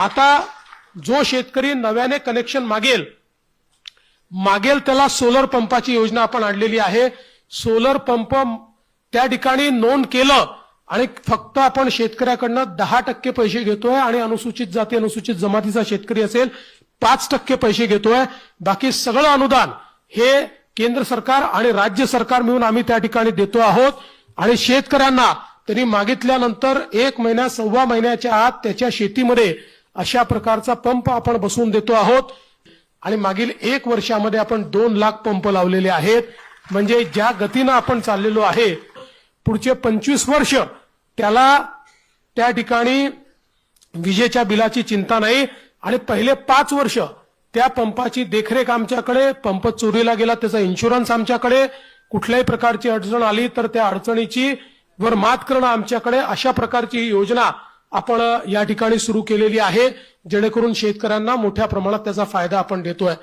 आता जो शेतकरी नव्याने कनेक्शन मागेल मागेल त्याला सोलर पंपाची योजना आपण आणलेली आहे. सोलर पंप त्या ठिकाणी नोंद केलं आणि फक्त आपण शेतकऱ्याकडनं दहा टक्के पैसे घेतोय आणि अनुसूचित जाती अनुसूचित जमातीचा शेतकरी असेल पाच टक्के पैसे घेतोय. बाकी सगळं अनुदान हे केंद्र सरकार आणि राज्य सरकार मिळून आम्ही त्या ठिकाणी देतो आहोत. आणि शेतकऱ्यांना त्यांनी मागितल्यानंतर एक महिन्या सव्वा महिन्याच्या आत त्याच्या शेतीमध्ये अशा प्रकारचा पंप आपण बसवून देतो आहोत. आणि मागील एक वर्षामध्ये आपण दोन लाख पंप लावलेले आहेत. म्हणजे ज्या गतीनं आपण चाललेलो आहे पुढचे पंचवीस वर्ष त्याला त्या ठिकाणी विजेच्या बिलाची चिंता नाही. आणि पहिले पाच वर्ष त्या पंपाची देखरेख आमच्याकडे पंप चोरीला गेला त्याचा इन्शुरन्स आमच्याकडे. कुठल्याही प्रकारची अडचण आली तर त्या अडचणीची वर मात करणं आमच्याकडे. अशा प्रकारची ही योजना आपण या ठिकाणी सुरू केलेली आहे. जेणेकरून शेतकऱ्यांना मोठ्या प्रमाणात त्याचा फायदा आपण देतोय.